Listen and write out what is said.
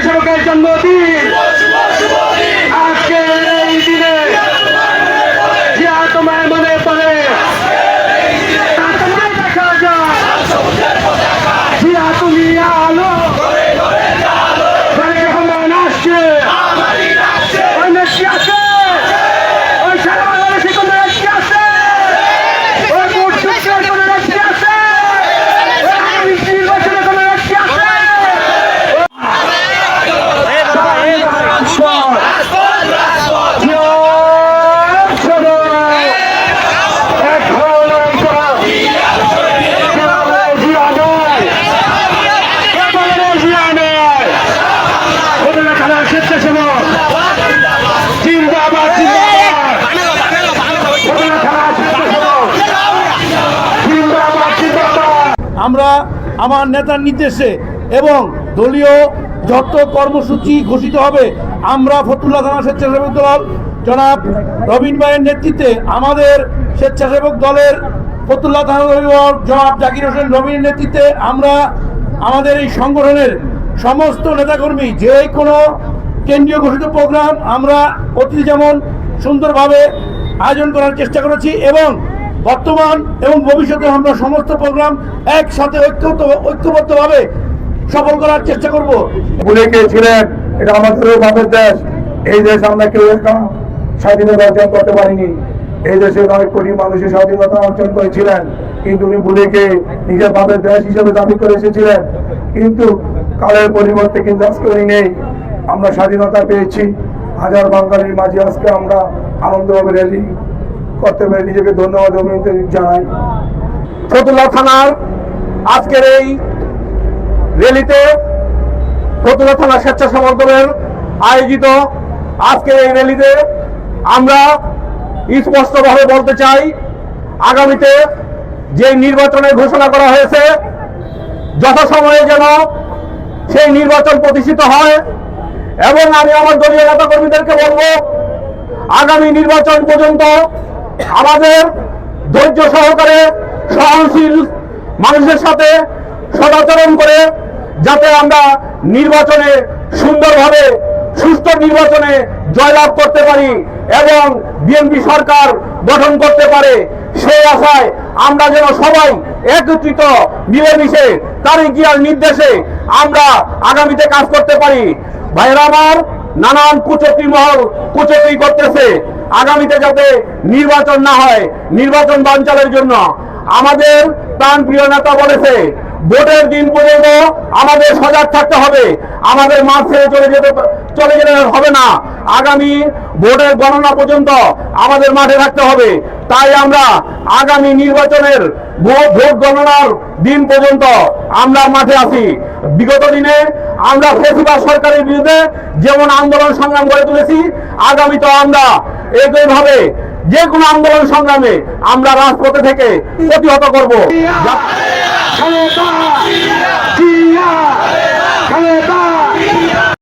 স্বেচ্ছাসেবকের জন্মদিন আজকে এই দিনে জিয়া তোমায় মনে পড়ে তোমায় দেখা যায় জিয়া তুমি আলো তারেক রহমান আসছে ওই নেত্রী আছে ওই সারা বাংলাদেশে কোনো নেত্রী আছে ওই ভোট চুক্তির কোনো নেত্রী আছে ওই আগামী নির্বাচনে কোনো নেত্রী আছে স্বেচ্ছাসেবক জিন্দাবাদ জিন্দাবাদ জিন্দাবাদ জিন্দাবাদ আমরা আমার নেতার নির্দেশে এবং দলীয় যত কর্মসূচি ঘোষিত হবে, আমরা ফতুল্লা থানা স্বেচ্ছাসেবক দল, জনাব রবিন ভাইয়ের নেতৃত্বে আমাদের স্বেচ্ছাসেবক দলের ফতুল্লা থানা জনাব জাকির হোসেন রবিনের নেতৃত্বে আমরা আমাদের এই সংগঠনের সমস্ত নেতাকর্মী, যে কোনো কেন্দ্রীয় ঘোষিত প্রোগ্রাম আমরা অতি যেমন সুন্দরভাবে আয়োজন করার চেষ্টা করেছি এবং বর্তমান এবং ভবিষ্যতে আমরা সমস্ত প্রোগ্রাম একসাথে ঐক্যবদ্ধ, ঐক্যবদ্ধভাবে সফল করার চেষ্টা করব। ভুলে গিয়েছিলেন, এটা আমাদেরও বাপের দেশ। এই দেশ আমরা কেউ স্বাধীনতা অর্জন করতে পারিনি। এই দেশে অনেক কোটি মানুষের স্বাধীনতা অর্জন করেছিলেন, কিন্তু উনি ভুলে গিয়ে নিজের বাপের দেশ হিসেবে দাবি করে এসেছিলেন। কিন্তু কালের পরিবর্তে কিন্তু আজকে নেই। আমরা স্বাধীনতা পেয়েছি। হাজার বাঙালির মাঝে আজকে আমরা আনন্দভাবে র্যালি করতে নিজেকে ধন্যবাদ জানাই। ফতুল্লা থানার আজকের এই র্যালিতে ফতুল্লা থানা স্বেচ্ছাসেবক দলের আয়োজিত আজকের এই র্যালিতে আমরা স্পষ্টভাবে বলতে চাই, আগামীতে যে নির্বাচনের ঘোষণা করা হয়েছে, যথাসময়ে যেন সেই নির্বাচন প্রতিষ্ঠিত হয় এবং আমি আমার দলীয় নেতা কর্মীদেরকে বলব, আগামী নির্বাচন পর্যন্ত আমাদের ধৈর্য সহকারে সহনশীল মানুষের সাথে সদাচরণ করে যাতে আমরা নির্বাচনে সুন্দরভাবে সুস্থ নির্বাচনে জয়লাভ করতে পারি এবং বিএনপি সরকার গঠন করতে পারে। সেই আশায় আমরা যেন সবাই একত্রিত, মিলেমিশে তারই গিয়ার নির্দেশে আমরা আগামীতে কাজ করতে পারি। ভাইরা আমার নানান কুচক্রি মহল কুচক্রি করতেছে। আগামীতে যাতে নির্বাচন না হয়, নির্বাচন বাঞ্চালের জন্য আমাদের প্রাণ প্রিয় নেতা বলেছে, ভোটের দিন পর্যন্ত আমাদের সজাগ থাকতে হবে, আমাদের মাঠ ছেড়ে চলে যেতে চলে গেলে হবে না। আগামী ভোটের গণনা পর্যন্ত আমাদের মাঠে থাকতে হবে। তাই আমরা আগামী নির্বাচনের ভোট গণনার দিন পর্যন্ত আমরা মাঠে আছি। বিগত দিনে আমরা ফেসিবাদ সরকারের বিরুদ্ধে যেমন আন্দোলন সংগ্রাম করে তুলেছি আগামীতে আমরা একইভাবে যে কোনো আন্দোলন সংগ্রামে আমরা রাজপথে থেকে প্রতিহত করব